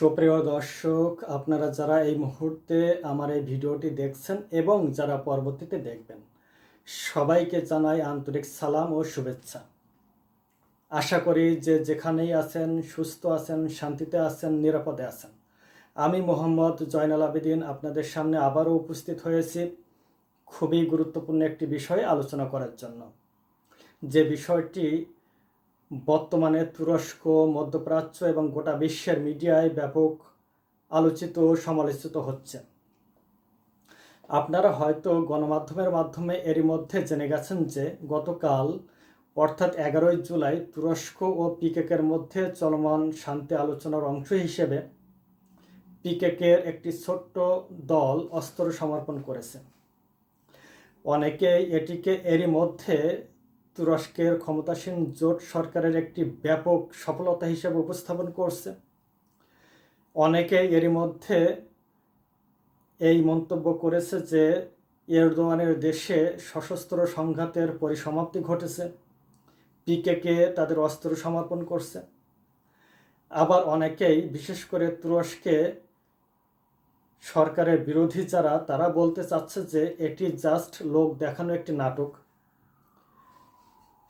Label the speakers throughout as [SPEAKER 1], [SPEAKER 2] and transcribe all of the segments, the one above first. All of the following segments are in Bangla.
[SPEAKER 1] সুপ্রিয় দর্শক, আপনারা যারা এই মুহূর্তে আমার এই ভিডিওটি দেখছেন এবং যারা পরবর্তীতে দেখবেন, সবাইকে জানাই আন্তরিক সালাম ও শুভেচ্ছা। আশা করি যে যেখানেই আছেন, সুস্থ আছেন, শান্তিতে আছেন, নিরাপদে আছেন। আমি মোহাম্মদ জয়নাল আবেদিন আপনাদের সামনে আবারও উপস্থিত হয়েছি খুবই গুরুত্বপূর্ণ একটি বিষয় আলোচনা করার জন্য। যে বিষয়টি বর্তমানে তুরস্ক, মধ্যপ্রাচ্য এবং গোটা বিশ্বের মিডিয়ায় ব্যাপক আলোচিত সমালোচিত হচ্ছে। আপনারা হয়তো গণমাধ্যমের মাধ্যমে এরই মধ্যে জেনে গেছেন যে গতকাল, অর্থাৎ এগারোই জুলাই, তুরস্ক ও পিকেকের মধ্যে চলমান শান্তি আলোচনার অংশ হিসেবে পিকেকের একটি ছোট্ট দল অস্ত্র সমর্পণ করেছে। অনেকেই এটিকে এরই মধ্যে তুরস্কের ক্ষমতাসীন জোট সরকারের একটি ব্যাপক সফলতা হিসেবে উপস্থাপন করছে। অনেকে এরই মধ্যে এই মন্তব্য করেছে যে এরদোয়ানের দেশে সশস্ত্র সংঘাতের পরিসমাপ্তি ঘটেছে। পিকেকে তাদের অস্ত্র সমর্পণ করছে। আবার অনেকেই, বিশেষ করে তুরস্কে সরকারের বিরোধী যারা, তারা বলতে চাচ্ছে যে এটি জাস্ট লোক দেখানো একটি নাটক।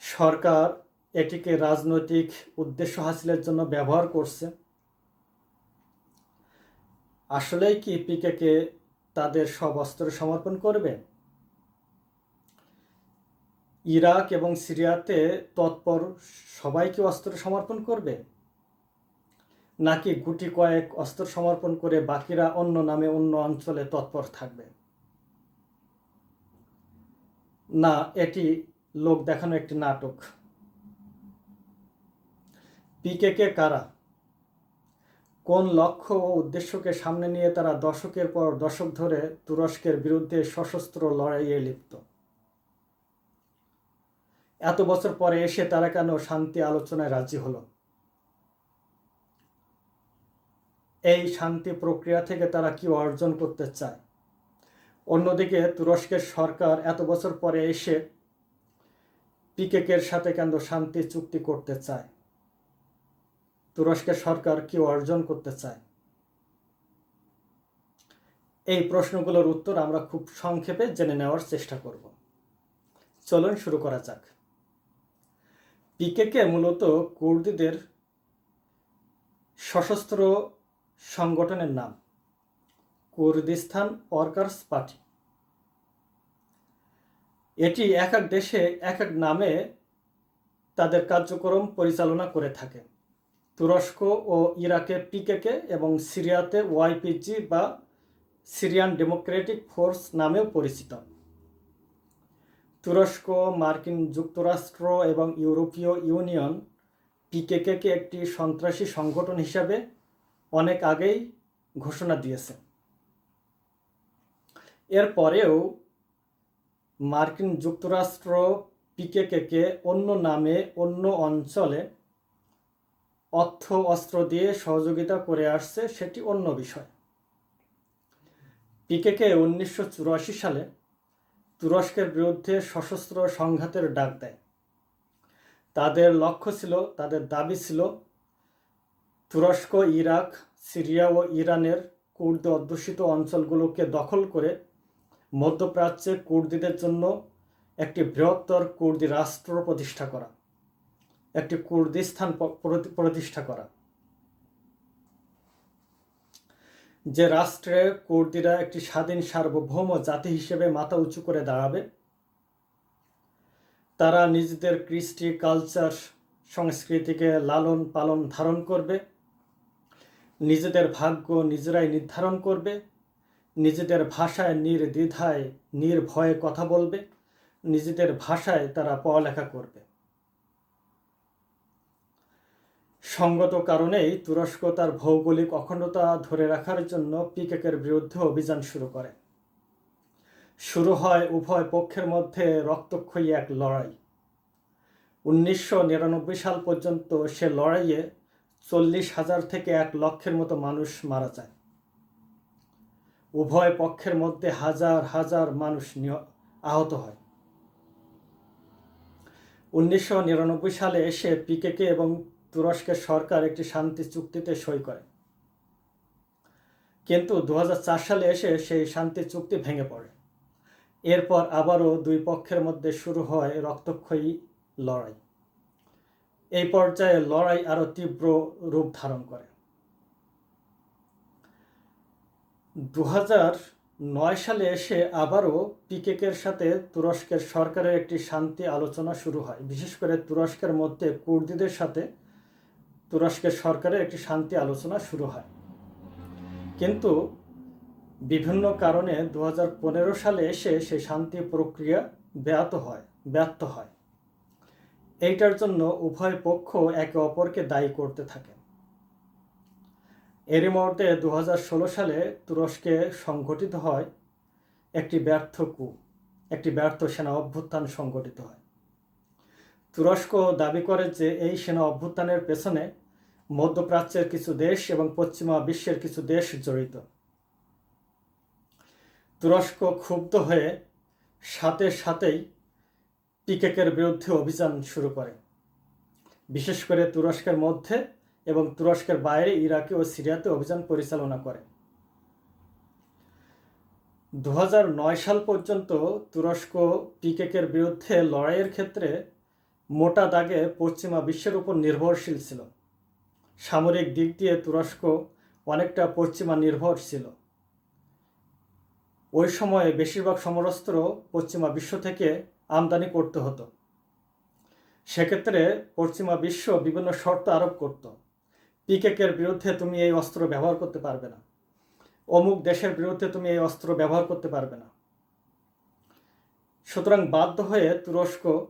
[SPEAKER 1] সরকার এটিকে রাজনৈতিক উদ্দেশ্য হাসিলের জন্য ব্যবহার করছে। আসলেই কি পিকেকে তাদের সব অস্ত্র সমর্পণ করবে? ইরাক এবং সিরিয়াতে তৎপর সবাইকে অস্ত্র সমর্পণ করবে? নাকি গুটি কয়েক অস্ত্র সমর্পণ করে বাকিরা অন্য নামে অন্য অঞ্চলে তৎপর থাকবে? না, এটি লোক দেখানো একটি নাটক। পিকেকে কারা? কোন লক্ষ্য ও উদ্দেশ্যকে সামনে নিয়ে তারা দশকের পর দশক ধরে তুরস্কের বিরুদ্ধে সশস্ত্র লড়াইয়ে লিপ্ত। এত বছর পরে এসে তারা কেন শান্তি আলোচনায় রাজি হলো? এই শান্তি প্রক্রিয়া থেকে তারা কি অর্জন করতে চায়? অন্যদিকে তুরস্কের সরকার এত বছর পরে এসে পিকেকের সাথে কেন্দ্র শান্তি চুক্তি করতে চায়। তুরস্কের সরকার কি অর্জন করতে চায়? এই প্রশ্নগুলোর উত্তর আমরা খুব সংক্ষেপে জেনে নেওয়ার চেষ্টা করব। চলুন শুরু করা যাক। পিকেকে মূলত কুর্দিদের সশস্ত্র সংগঠনের নাম। Kurdistan workers party. এটি এক এক দেশে এক এক নামে তাদের কার্যক্রম পরিচালনা করে থাকে। তুরস্ক ও ইরাকে পিকেকে এবং সিরিয়াতে ওয়াইপিজি বা সিরিয়ান ডেমোক্রেটিক ফোর্স নামেও পরিচিত। তুরস্ক, মার্কিন যুক্তরাষ্ট্র এবং ইউরোপীয় ইউনিয়ন পিকেকে একটি সন্ত্রাসী সংগঠন হিসাবে অনেক আগেই ঘোষণা দিয়েছে। এরপরেও মার্কিন যুক্তরাষ্ট্র পিকেকে অন্য নামে অন্য অঞ্চলে অর্থ অস্ত্র দিয়ে সহযোগিতা করে আসছে সেটি অন্য বিষয়। পিকেকে উনিশশো চুরাশি সালে তুরস্কের বিরুদ্ধে সশস্ত্র সংঘাতের ডাক দেয়। তাদের লক্ষ্য ছিল, তাদের দাবি ছিল, তুরস্ক, ইরাক, সিরিয়া ও ইরানের কুর্দ অধ্যুষিত অঞ্চলগুলোকে দখল করে মধ্যপ্রাচ্যে কুর্দিদের জন্য একটি বৃহত্তর কুর্দি রাষ্ট্র প্রতিষ্ঠা করা, একটি কুর্দিস্তান প্রতিষ্ঠা করা। যে রাষ্ট্রে কুর্দিরা একটি স্বাধীন সার্বভৌম জাতি হিসেবে মাথা উঁচু করে দাঁড়াবে, তারা নিজেদের কৃষ্টি, কালচার, সংস্কৃতিকে লালন পালন ধারণ করবে, নিজেদের ভাগ্য নিজেরাই নির্ধারণ করবে নিজেদের ভাষায় নির্দ্বিধায়, নির্ভয়ে কথা বলবে, নিজেদের ভাষায় তারা পড়ালেখা করবে। সঙ্গত কারণেই তুরস্ক তার ভৌগোলিক অখণ্ডতা ধরে রাখার জন্য পিকেকের বিরুদ্ধে অভিযান শুরু করে। শুরু হয় উভয় পক্ষের মধ্যে রক্তক্ষয়ী এক লড়াই। উনিশশো নিরানব্বই সাল পর্যন্ত সে লড়াইয়ে চল্লিশ হাজার থেকে এক লক্ষের মতো মানুষ মারা যায়। উভয় পক্ষের মধ্যে হাজার হাজার মানুষ আহত হয়। উনিশশো নিরানব্বই সালে এসে পিকেকে এবং তুরস্কের সরকার একটি শান্তি চুক্তিতে সই করে। কিন্তু দু হাজার চার সালে এসে সেই শান্তি চুক্তি ভেঙে পড়ে। এরপর আবারও দুই পক্ষের মধ্যে শুরু হয় রক্তক্ষয়ী লড়াই। এই পর্যায়ে লড়াই আরও তীব্র রূপ ধারণ করে। দু নয় সালে এসে আবারও পিকেকের সাথে তুরস্কের সরকারের একটি শান্তি আলোচনা শুরু হয়। বিশেষ করে তুরস্কের মধ্যে কুর্দিদের সাথে তুরস্কের সরকারের একটি শান্তি আলোচনা শুরু হয়। কিন্তু বিভিন্ন কারণে দু হাজার পনেরো সালে এসে সেই শান্তি প্রক্রিয়া ব্যাহত হয় ব্যর্থ হয়। এইটার জন্য উভয় পক্ষ একে অপরকে দায়ী করতে থাকে এরই মুহূর্তে দু হাজার ষোলো সালে তুরস্কে সংঘটিত হয় একটি ব্যর্থ কু একটি ব্যর্থ সেনা অভ্যুত্থান সংঘটিত হয়। তুরস্ক দাবি করে যে এই সেনা অভ্যুত্থানের পেছনে মধ্যপ্রাচ্যের কিছু দেশ এবং পশ্চিমা বিশ্বের কিছু দেশ জড়িত। তুরস্ক ক্ষুব্ধ হয়ে সাথে সাথেই পিকেকের বিরুদ্ধে অভিযান শুরু করে। বিশেষ করে তুরস্কের মধ্যে এবং তুরস্কের বাইরে ইরাকে ও সিরিয়াতে অভিযান পরিচালনা করে। দু হাজার নয় সাল পর্যন্ত তুরস্ক পিকেকের বিরুদ্ধে লড়াইয়ের ক্ষেত্রে মোটা দাগে পশ্চিমা বিশ্বের উপর নির্ভরশীল ছিল। সামরিক দিক দিয়ে তুরস্ক অনেকটা পশ্চিমা নির্ভর ছিল। ওই সময়ে বেশিরভাগ সমরস্ত্র পশ্চিমা বিশ্ব থেকে আমদানি করতে হতো। সেক্ষেত্রে পশ্চিমা বিশ্ব বিভিন্ন শর্ত আরোপ করত। পিকেকের বিরুদ্ধে তুমি এই অস্ত্র ব্যবহার করতে পারবে না। অমুক দেশের বিরুদ্ধে তুমি এই অস্ত্র ব্যবহার করতে পারবে না। সুতরাং বাধ্য হয়ে তুরস্ক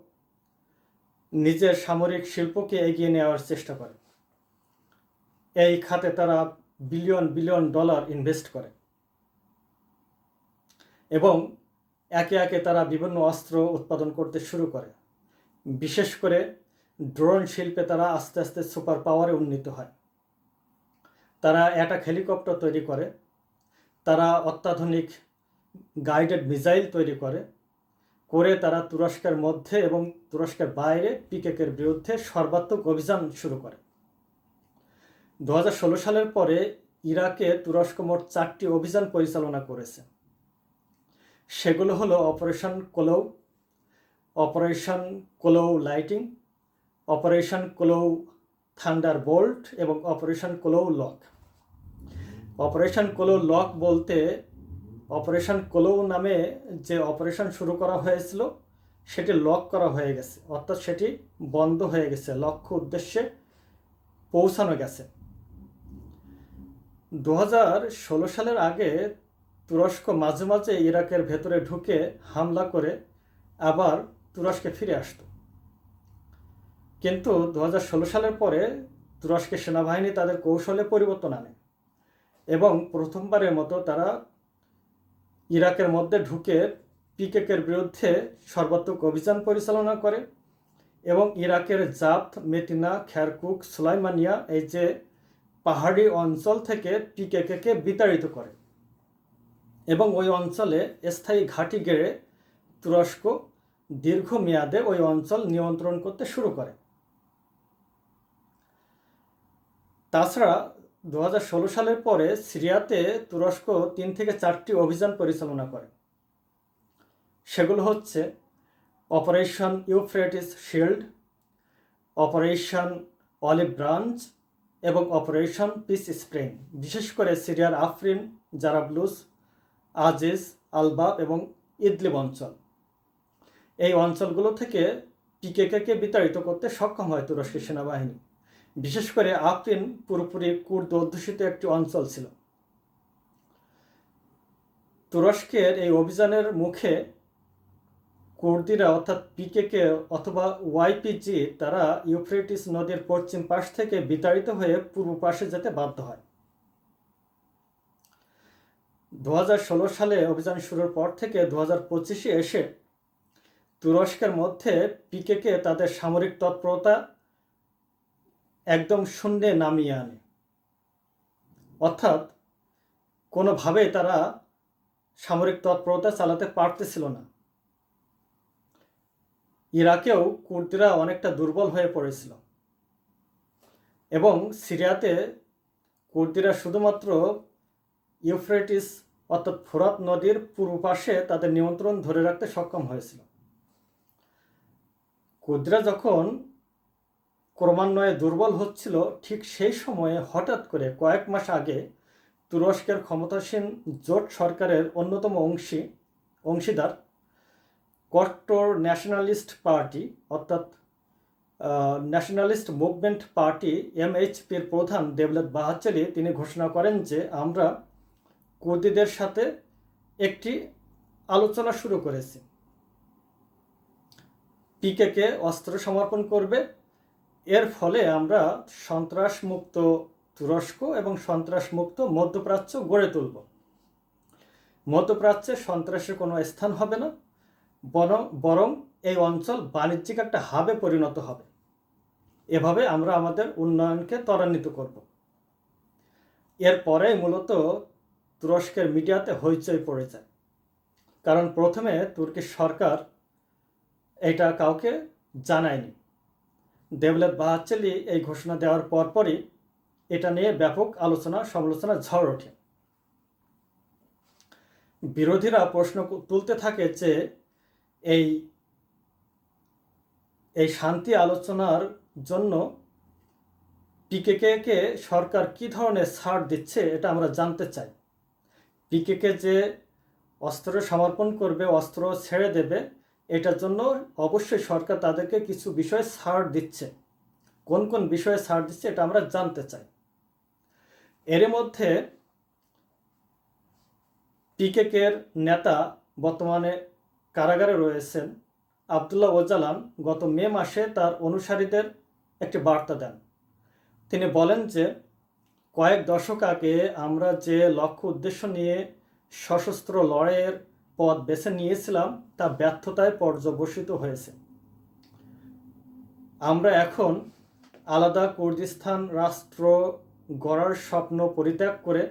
[SPEAKER 1] নিজের সামরিক শিল্পকে এগিয়ে নেওয়ার চেষ্টা করে। এই খাতে তারা বিলিয়ন বিলিয়ন ডলার ইনভেস্ট করে। এবং একে একে তারা বিভিন্ন অস্ত্র উৎপাদন করতে শুরু করে। বিশেষ করে ড্রোন শিল্পে তারা আস্তে আস্তে সুপার পাওয়ারে উন্নীত হয়। তারা অ্যাটাক হেলিকপ্টার তৈরি করে, তারা অত্যাধুনিক গাইডেড মিসাইল তৈরি করে করে তারা তুরস্কের মধ্যে এবং তুরস্কের বাইরে পিকেকের বিরুদ্ধে সর্বাত্মক অভিযান শুরু করে। দু ষোলো সালের পরে ইরাকে তুরস্ক মোট চারটি অভিযান পরিচালনা করেছে। সেগুলো হলো operation কোলৌ operation কোলৌ lightning, operation কোলৌ thunderbolt এবং অপারেশন কোলৌ লক। অপারেশন কোলো লক বলতে অপারেশন কোলো নামে যে অপারেশন শুরু করা হয়েছিল, সেটি লক করা হয়ে গেছে। অর্থাৎ সেটি বন্ধ হয়ে গেছে। লক্ষ্য উদ্দেশ্যে পৌঁছানো গেছে। দু ষোলো সালের আগে তুরস্ক মাঝে মাঝে ইরাকের ভেতরে ঢুকে হামলা করে আবার তুরস্কে ফিরে আসত। কিন্তু দু হাজার ষোলো সালের পরে তুরস্কের সেনাবাহিনী তাদের কৌশলে পরিবর্তন আনে। এবং প্রথমবারের মতো তারা ইরাকের মধ্যে ঢুকে পিকেকের বিরুদ্ধে সর্বাত্মক অভিযান পরিচালনা করে এবং ইরাকের জাত, মেটিনা খ্যারকুক সুলাইমানিয়া এই যে পাহাড়ি অঞ্চল থেকে পিকেকে বিতাড়িত করে এবং ওই অঞ্চলে স্থায়ী ঘাঁটি গেড়ে তুরস্ক দীর্ঘমেয়াদে ওই অঞ্চল নিয়ন্ত্রণ করতে শুরু করে। তাছাড়া দু হাজার ষোলো সালের পরে সিরিয়াতে তুরস্ক তিন থেকে চারটি অভিযান পরিচালনা করে। সেগুলো হচ্ছে operation Euphrates shield, operation olive branch এবং অপারেশন পিস স্প্রিং, বিশেষ করে সিরিয়ার আফরিন, জারাবলুস, আজিজ, আলবাব এবং ইদলিব অঞ্চল। এই অঞ্চলগুলো থেকে পিকেকে বিতাড়িত করতে সক্ষম হয় তুরস্কের সেনাবাহিনী। বিশেষ করে আফরিন পুরোপুরি কুর্দ অধ্যুষিত একটি অঞ্চল ছিল। তুরস্কের এই অভিযানের মুখে কুর্দিরা অর্থাৎ পিকেকে অথবা ওয়াইপিজি তারা ইউফ্রেটিস নদীর পশ্চিম পাশ থেকে বিতাড়িত হয়ে পূর্ব পাশে যেতে বাধ্য হয়। দু হাজার ষোলো সালে অভিযান শুরুর পর থেকে দু হাজার এসে তুরস্কের মধ্যে পিকেকে তাদের সামরিক তৎপরতা একদম শূন্যে নামিয়ে আনে। অর্থাৎ কোনোভাবে তারা সামরিক তৎপরতা চালাতে পারতেছিল না। ইরাকেও কুর্দিরা অনেকটা দুর্বল হয়ে পড়েছিল। এবং সিরিয়াতে কুর্দিরা শুধুমাত্র ইউফ্রেটিস অর্থাৎ ফোরাত নদীর পূর্ব পাশে তাদের নিয়ন্ত্রণ ধরে রাখতে সক্ষম হয়েছিল। কুর্দিরা যখন ক্রমান্বয়ে দুর্বল হচ্ছিল, ঠিক সেই সময়ে হঠাৎ করে কয়েক মাস আগে তুরস্কের ক্ষমতাসীন জোট সরকারের অন্যতম অংশী, অংশীদার কট্টর ন্যাশনালিস্ট পার্টি, অর্থাৎ ন্যাশনালিস্ট মুভমেন্ট পার্টি এমএইচপির প্রধান দেবলত বাহাচালি তিনি ঘোষণা করেন যে আমরা কুর্দিদের সাথে একটি আলোচনা শুরু করেছি। পিকেকে অস্ত্র সমর্পণ করবে এর ফলে আমরা সন্ত্রাসমুক্ত তুরস্ক এবং সন্ত্রাসমুক্ত মধ্যপ্রাচ্য গড়ে তুলব। মধ্যপ্রাচ্যে সন্ত্রাসের কোনো স্থান হবে না, বরং বরং এই অঞ্চল বাণিজ্যিক একটা হাবে পরিণত হবে। এভাবে আমরা আমাদের উন্নয়নকে ত্বরান্বিত করব। এরপরে মূলত তুরস্কের মিডিয়াতে হইচই পড়ে যায়। কারণ প্রথমে তুর্কি সরকার এটা কাউকে জানায়নি। দেবলেত বাহাচ্চেলি এই ঘোষণা দেওয়ার পরপরই এটা নিয়ে ব্যাপক আলোচনা, সমালোচনা ঝড় ওঠে। বিরোধীরা প্রশ্ন তুলতে থাকে যে এই এই শান্তি আলোচনার জন্য পিকেকে সরকার কি ধরনের ছাড় দিচ্ছে এটা আমরা জানতে চাই। পিকেকে যে অস্ত্র সমর্পণ করবে, অস্ত্র ছেড়ে দেবে এটার জন্য অবশ্যই সরকার তাদেরকে কিছু বিষয়ে ছাড় দিচ্ছে। কোন কোন বিষয়ে ছাড় দিচ্ছে এটা আমরা জানতে চাই। এর মধ্যে পিকেকের নেতা বর্তমানে কারাগারে রয়েছেন আবদুল্লাহ ওজালান গত মে মাসে তার অনুসারীদের একটি বার্তা দেন। তিনি বলেন যে, কয়েক দশক আগে আমরা যে লক্ষ্য, উদ্দেশ্য নিয়ে সশস্ত্র লড়াইয়ের পথ বেছে নিয়েছিলাম, তা ব্যর্থতায় পর্যবসিত হয়েছে। আমরা এখন আলাদা কুর্দিস্তান রাষ্ট্র গড়ার স্বপ্ন পরিত্যাগ করে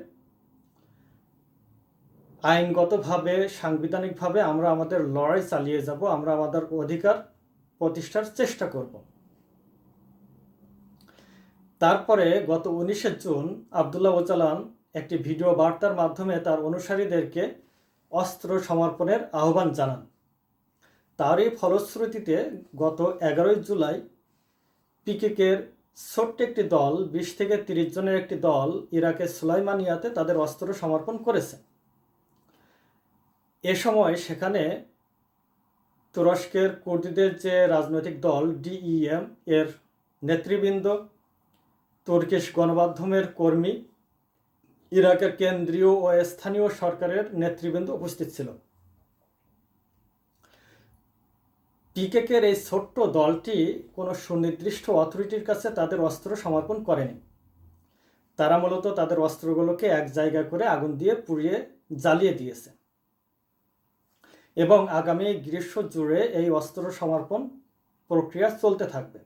[SPEAKER 1] আইনগতভাবে, সাংবিধানিকভাবে আমরা আমাদের লড়াই চালিয়ে যাব, আমরা আমাদের অধিকার প্রতিষ্ঠার চেষ্টা করব। তারপরে গত উনিশে জুন আবদুল্লাহ ওজালান একটি ভিডিও বার্তার মাধ্যমে তার অনুসারীদেরকে অস্ত্র সমর্পণের আহ্বান জানান। তারই ফলশ্রুতিতে গত এগারোই জুলাই পিকেকের ছোট্ট একটি দল, বিশ থেকে তিরিশ জনের একটি দল ইরাকের সুলাইমানিয়াতে তাদের অস্ত্র সমর্পণ করেছে। এ সময় সেখানে তুরস্কের কুর্দিদের যে রাজনৈতিক দল, ডিইএম, এর নেতৃবৃন্দ, তুর্কিশ গণমাধ্যমের কর্মী ইরাকের কেন্দ্রীয় ও স্থানীয় সরকারের নেতৃবৃন্দ উপস্থিত ছিল। পিকেকের এই ছোট্ট দলটি কোনো সুনির্দিষ্ট অথরিটির কাছে তাদের অস্ত্র সমর্পণ করেনি। তারা মূলত তাদের অস্ত্রগুলোকে এক জায়গা করে আগুন দিয়ে পুড়িয়ে জ্বালিয়ে দিয়েছে। এবং আগামী গ্রীষ্ম জুড়ে এই অস্ত্র সমর্পণ প্রক্রিয়া চলতে থাকবে।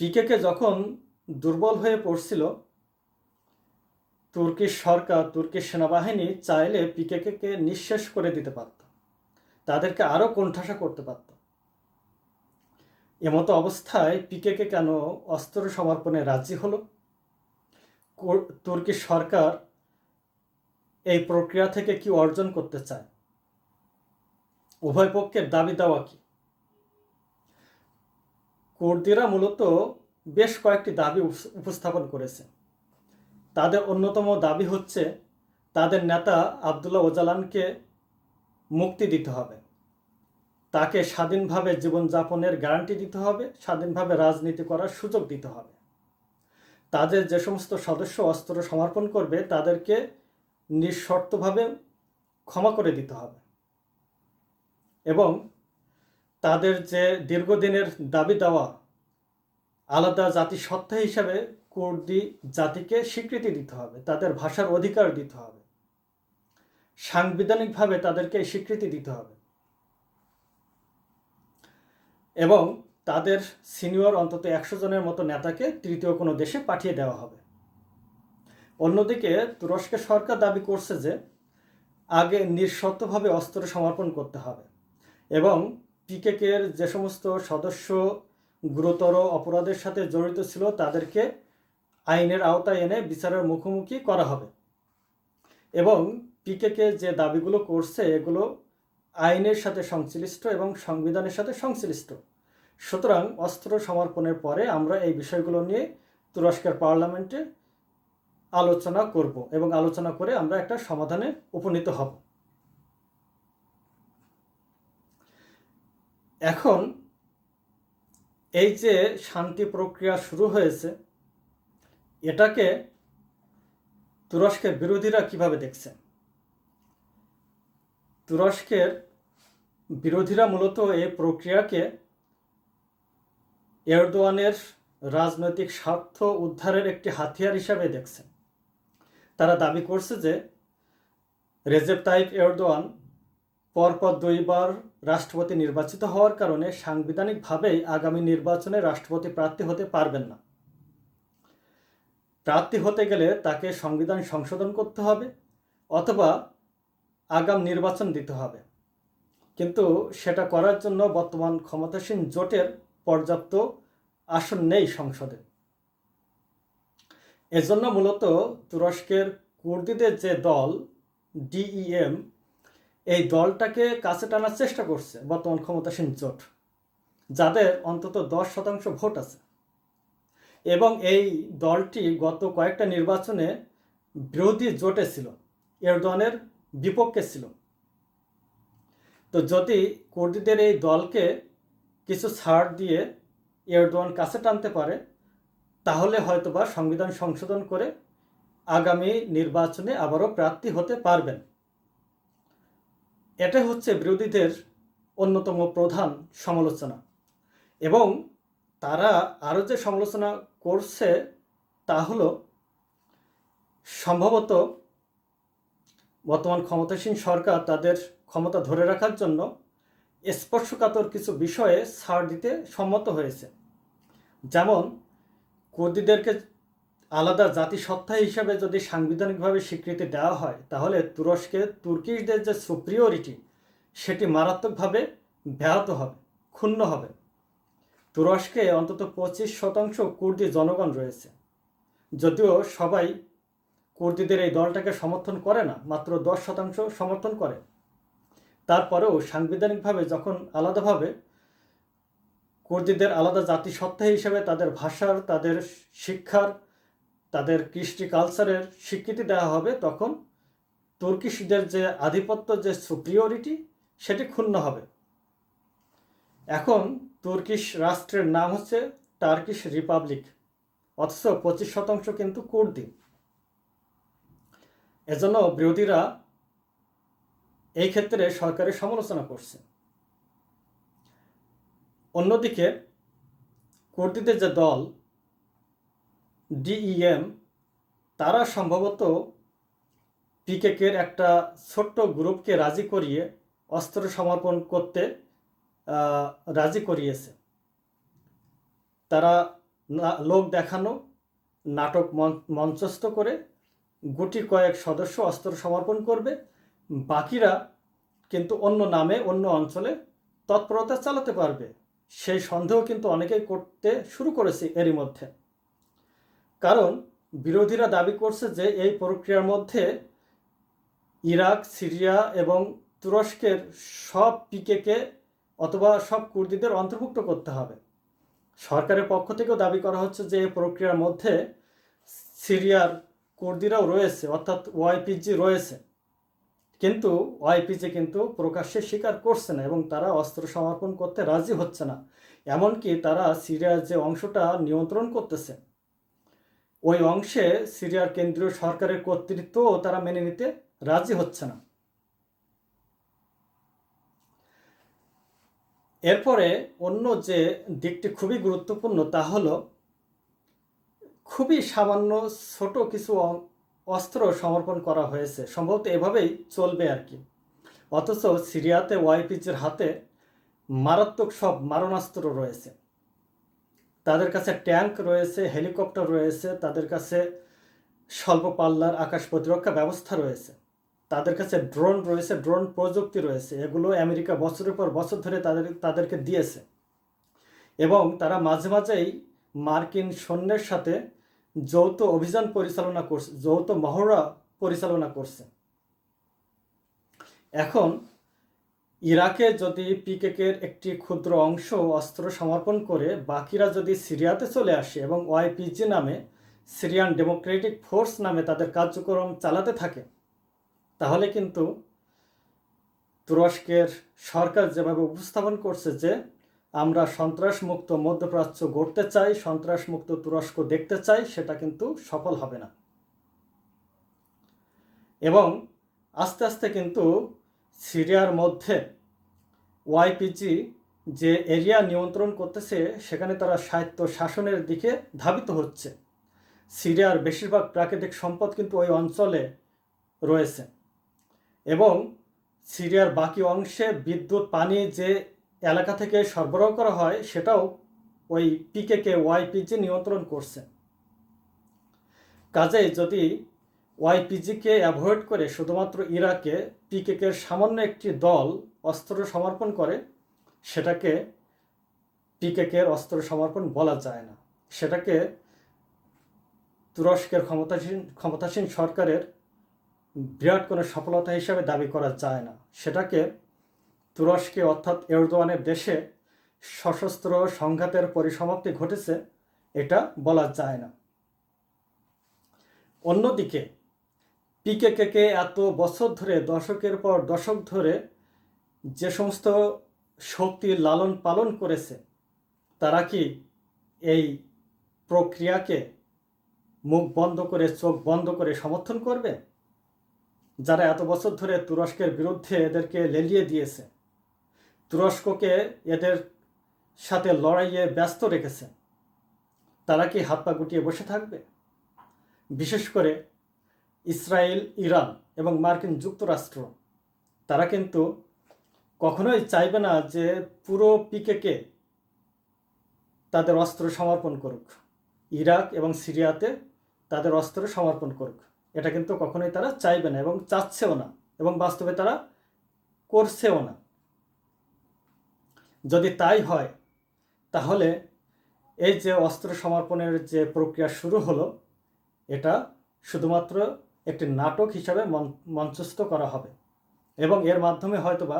[SPEAKER 1] পিকেকে যখন দুর্বল হয়ে পড়ছিল। তুর্কির সরকার তুর্কির সেনাবাহিনী চাইলে পিকেকে নিঃশেষ করে দিতে পারত। তাদেরকে আরও কোণঠাসা করতে পারত। এমতো অবস্থায় পিকেকে কেন অস্ত্র সমর্পণে রাজি হলো? তুর্কি সরকার এই প্রক্রিয়া থেকে কি অর্জন করতে চায়? উভয় পক্ষের দাবি দেওয়া কি? কুর্দিরা মূলত বেশ কয়েকটি দাবি উপস্থাপন করেছে। তাদের অন্যতম দাবি হচ্ছে, তাদের নেতা আবদুল্লাহ ওজালানকে মুক্তি দিতে হবে। তাকে স্বাধীনভাবে জীবনযাপনের গ্যারান্টি দিতে হবে, স্বাধীনভাবে রাজনীতি করার সুযোগ দিতে হবে। তাদের যে সমস্ত সদস্য অস্ত্র সমর্পণ করবে, তাদেরকে নিঃশর্তভাবে ক্ষমা করে দিতে হবে। এবং তাদের যে দীর্ঘদিনের দাবি দেওয়া আলাদা জাতিসত্তা হিসাবে কুর্দি জাতিকে স্বীকৃতি দিতে হবে, তাদের ভাষার অধিকার দিতে হবে। সাংবিধানিকভাবে তাদেরকে স্বীকৃতি দিতে হবে। এবং তাদের সিনিয়র অন্তত একশো জনের মতো নেতাকে তৃতীয় কোনো দেশে পাঠিয়ে দেওয়া হবে। অন্যদিকে তুরস্কের সরকার দাবি করছে যে, আগে নিঃশর্তভাবে অস্ত্র সমর্পণ করতে হবে এবং পিকেকের যে সমস্ত সদস্য গুরুতর অপরাধের সাথে জড়িত ছিল, তাদেরকে আইনের আওতায় এনে বিচারের মুখোমুখি করা হবে। এবং পিকেকে যে দাবিগুলো করছে, এগুলো আইনের সাথে সংশ্লিষ্ট এবং সংবিধানের সাথে সংশ্লিষ্ট। সুতরাং অস্ত্র সমর্পণের পরে আমরা এই বিষয়গুলো নিয়ে তুরস্কের পার্লামেন্টে আলোচনা করব এবং আলোচনা করে আমরা একটা সমাধানে উপনীত হব। এখন এই যে শান্তি প্রক্রিয়া শুরু হয়েছে, এটাকে তুরস্কের বিরোধীরা কীভাবে দেখছে তুরস্কের বিরোধীরা মূলত এই প্রক্রিয়াকে এরদোয়ানের রাজনৈতিক স্বার্থ উদ্ধারের একটি হাতিয়ার হিসাবে দেখছে তারা দাবি করছে যে রেজেপ তাইপ এরদোয়ান পরপর দুইবার রাষ্ট্রপতি নির্বাচিত হওয়ার কারণে সাংবিধানিকভাবেই আগামী নির্বাচনে রাষ্ট্রপতি প্রার্থী হতে পারবেন না। প্রার্থী হতে গেলে তাকে সংবিধান সংশোধন করতে হবে অথবা আগাম নির্বাচন দিতে হবে। কিন্তু সেটা করার জন্য বর্তমান ক্ষমতাসীন জোটের পর্যাপ্ত আসন নেই সংসদে। এজন্য মূলত তুরস্কের কুর্দিদের যে দল, ডিইএম এই দলটাকে কাছে টানার চেষ্টা করছে বর্তমান ক্ষমতাসীন জোট, যাদের অন্তত দশ শতাংশ ভোট আছে। এবং এই দলটি গত কয়েকটা নির্বাচনে বিরোধী জোটে ছিল, এরদোয়ানের বিপক্ষে ছিল। তো যদি কুর্দিদের এই দলকে কিছু ছাড় দিয়ে এরদোয়ান কাছে টানতে পারে, তাহলে হয়তোবা সংবিধান সংশোধন করে আগামী নির্বাচনে আবারও প্রার্থী হতে পারবেন। এটা হচ্ছে বিরোধীদের অন্যতম প্রধান সমালোচনা। এবং তারা আরও যে সমালোচনা করছে তা হলো, সম্ভবত বর্তমান ক্ষমতাসীন সরকার তাদের ক্ষমতা ধরে রাখার জন্য স্পর্শকাতর কিছু বিষয়ে ছাড় দিতে সম্মত হয়েছে। যেমন, কুর্দিদেরকে আলাদা জাতিসত্তা হিসাবে যদি সাংবিধানিকভাবে স্বীকৃতি দেওয়া হয়, তাহলে তুরস্কে তুর্কিশদের যে সুপ্রিয়রিটি, সেটি মারাত্মকভাবে ব্যাহত হবে, ক্ষুণ্ণ হবে। তুরস্কে অন্তত পঁচিশ শতাংশ কুর্দি জনগণ রয়েছে। যদিও সবাই কুর্দিদের এই দলটাকে সমর্থন করে না, মাত্র দশ শতাংশ সমর্থন করে। তারপরেও সাংবিধানিকভাবে যখন আলাদাভাবে কুর্দিদের আলাদা জাতিসত্তা হিসেবে তাদের ভাষার, তাদের শিক্ষার তাদের কৃষ্টি কালচারের স্বীকৃতি দেওয়া হবে তখন তুর্কিশদের যে আধিপত্য, যে সুপ্রিয়রিটি সেটি ক্ষুণ্ণ হবে। এখন তুর্কিশ রাষ্ট্রের নাম হচ্ছে টার্কিশ রিপাবলিক অথচ পঁচিশ শতাংশ কিন্তু কুর্দি। এজন্য বিরোধীরা এই ক্ষেত্রে সরকারের সমালোচনা করছে। অন্যদিকে কুর্দিদের যে দল ডিইএম তারা সম্ভবত পিকেকের একটা ছোট্ট গ্রুপকে রাজি করিয়ে অস্ত্র সমর্পণ করতে রাজি করিয়েছে। তারা লোক দেখানো, নাটক মঞ্চস্থ করে গুটি কয়েক সদস্য অস্ত্র সমর্পণ করবে। বাকিরা কিন্তু অন্য নামে, অন্য অঞ্চলে তৎপরতা চালাতে পারবে। সেই সন্দেহ কিন্তু অনেকেই করতে শুরু করেছে এরই মধ্যে। কারণ বিরোধীরা দাবি করছে যে এই প্রক্রিয়ার মধ্যে ইরাক, সিরিয়া এবং তুরস্কের সব পিকেকে অথবা সব কুর্দিদের অন্তর্ভুক্ত করতে হবে। সরকারের পক্ষ থেকেও দাবি করা হচ্ছে যে এই প্রক্রিয়ার মধ্যে সিরিয়ার কুর্দিরাও রয়েছে, অর্থাৎ ওয়াইপিজি রয়েছে। কিন্তু ওয়াইপিজি কিন্তু প্রকাশ্যে স্বীকার করছে না এবং তারা অস্ত্র সমর্পণ করতে রাজি হচ্ছে না। এমনকি তারা সিরিয়ার যে অংশটা নিয়ন্ত্রণ করতেছে ওই অংশে সিরিয়ার কেন্দ্রীয় সরকারের কর্তৃত্বও তারা মেনে নিতে রাজি হচ্ছে না। এরপরে অন্য যে দিকটি খুবই গুরুত্বপূর্ণ তা হলো, খুবই সামান্য ছোট কিছু অস্ত্র সমর্পণ করা হয়েছে। সম্ভবত এভাবেই চলবে আর কি। অথচ সিরিয়াতে ওয়াইপিজের হাতে মারাত্মক সব মারণাস্ত্র রয়েছে। তাদের কাছে ট্যাঙ্ক রয়েছে, হেলিকপ্টার রয়েছে, তাদের কাছে স্বল্প পাল্লার আকাশ প্রতিরক্ষা ব্যবস্থা রয়েছে, তাদের কাছে ড্রোন রয়েছে, ড্রোন প্রযুক্তি রয়েছে, এগুলো আমেরিকা বছরের পর বছর ধরে তাদের, তাদেরকে দিয়েছে। এবং তারা মাঝে মাঝেই মার্কিন সৈন্যের সাথে যৌথ অভিযান পরিচালনা করছে, যৌথ মহড়া পরিচালনা করছে। এখন ইরাকে যদি পিকেকের একটি ক্ষুদ্র অংশ অস্ত্র সমর্পণ করে, বাকিরা যদি সিরিয়াতে চলে আসে এবং ওয়াইপিজি নামে সিরিয়ান ডেমোক্রেটিক ফোর্স নামে তাদের কার্যক্রম চালাতে থাকে, তাহলে কিন্তু তুরস্কের সরকার যেভাবে উপস্থাপন করছে যে আমরা সন্ত্রাসমুক্ত মধ্যপ্রাচ্য গড়তে চাই, সন্ত্রাসমুক্ত তুরস্ক দেখতে চাই, সেটা কিন্তু সফল হবে না। এবং আস্তে আস্তে কিন্তু সিরিয়ার মধ্যে ওয়াইপিজি যে এরিয়া নিয়ন্ত্রণ করতেছে, সেখানে তারা সাহিত্য শাসনের দিকে ধাবিত হচ্ছে। সিরিয়ার বেশিরভাগ প্রাকৃতিক সম্পদ কিন্তু ওই অঞ্চলে রয়েছে। এবং সিরিয়ার বাকি অংশে বিদ্যুৎ, পানি যে এলাকা থেকে সরবরাহ করা হয়, সেটাও ওই পিকেকে ওয়াইপিজি নিয়ন্ত্রণ করছে। কাজেই যদি ওয়াইপিজিকে অ্যাভয়েড করে শুধুমাত্র ইরাকে পিকেকের সামান্য একটি দল অস্ত্র সমর্পণ করে, সেটাকে পিকেকের অস্ত্র সমর্পণ বলা যায় না। সেটাকে তুরস্কের ক্ষমতাসীন ক্ষমতাসীন সরকারের বিরাট কোনো সফলতা হিসাবে দাবি করা যায় না। সেটাকে তুরস্কে অর্থাৎ এরদোয়ানের দেশে সশস্ত্র সংঘাতের পরিসমাপ্তি ঘটেছে, এটা বলা যায় না। অন্যদিকে পিকেকে এত বছর ধরে, দশকের পর দশক ধরে যে সমস্ত শক্তি লালন পালন করেছে, তারা কি এই প্রক্রিয়াকে মুখ বন্ধ করে, চোখ বন্ধ করে সমর্থন করবে? যারা এত বছর ধরে তুরস্কের বিরুদ্ধে এদেরকে লেলিয়ে দিয়েছে, তুরস্ককে এদের সাথে লড়াইয়ে ব্যস্ত রেখেছে, তারা কি হাত পা গুটিয়ে বসে থাকবে? বিশেষ করে ইসরায়েল, ইরান এবং মার্কিন যুক্তরাষ্ট্র, তারা কিন্তু কখনোই চাইবে না যে পুরো পিকেকে তাদের অস্ত্র সমর্পণ করুক। ইরাক এবং সিরিয়াতে তাদের অস্ত্র সমর্পণ করুক। এটা কিন্তু কখনোই তারা চাইবে না এবং চাচ্ছেও না এবং বাস্তবে তারা করছেও না। যদি তাই হয়, তাহলে এই যে অস্ত্র সমর্পণের যে প্রক্রিয়া শুরু হলো, এটা শুধুমাত্র একটি নাটক হিসাবে মঞ্চস্থ করা হবে। এবং এর মাধ্যমে হয়তোবা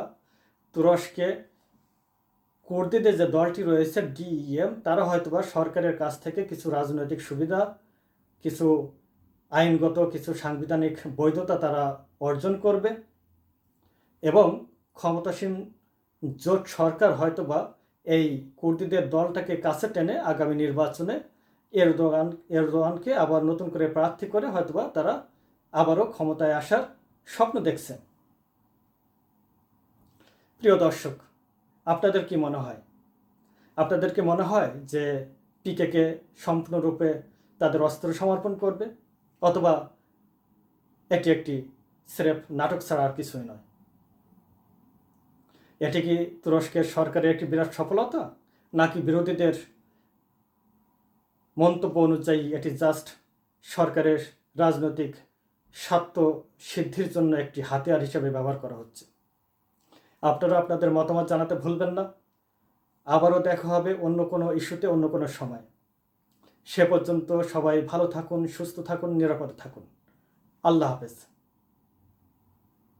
[SPEAKER 1] তুরস্কে কুর্দিদের যে দলটি রয়েছে, ডিইএম, তারা হয়তোবা সরকারের কাছ থেকে কিছু রাজনৈতিক সুবিধা, কিছু আইনগত, কিছু সাংবিধানিক বৈধতা তারা অর্জন করবে। এবং ক্ষমতাসীন জোট সরকার হয়তোবা এই কুর্দিদের দলটাকে কাছে টেনে আগামী নির্বাচনে এরদোয়ান এরদোয়ানকে আবার নতুন করে প্রার্থী করে হয়তোবা তারা আবারও ক্ষমতায় আসার স্বপ্ন দেখছে প্রিয় দর্শক, আপনাদের কি মনে হয়? আপনাদেরকে মনে হয় যে পিকেকে সম্পূর্ণরূপে তাদের অস্ত্র সমর্পণ করবে? অথবা এটি একটি স্রেফ নাটক ছাড়া আর কিছুই নয়? এটি কি তুরস্কের সরকারের একটি বিরাট সফলতা, নাকি বিরোধীদের মন্তব্য অনুযায়ী এটি জাস্ট সরকারের রাজনৈতিক স্বার্থ সিদ্ধির জন্য একটি হাতিয়ার হিসেবে ব্যবহার করা হচ্ছে। আপনারা আপনাদের মতামত জানাতে ভুলবেন না। আবারও দেখা হবে অন্য কোনো ইস্যুতে অন্য কোনো সময়। সে পর্যন্ত সবাই ভালো থাকুন, সুস্থ থাকুন, নিরাপদ থাকুন। আল্লাহ হাফেজ।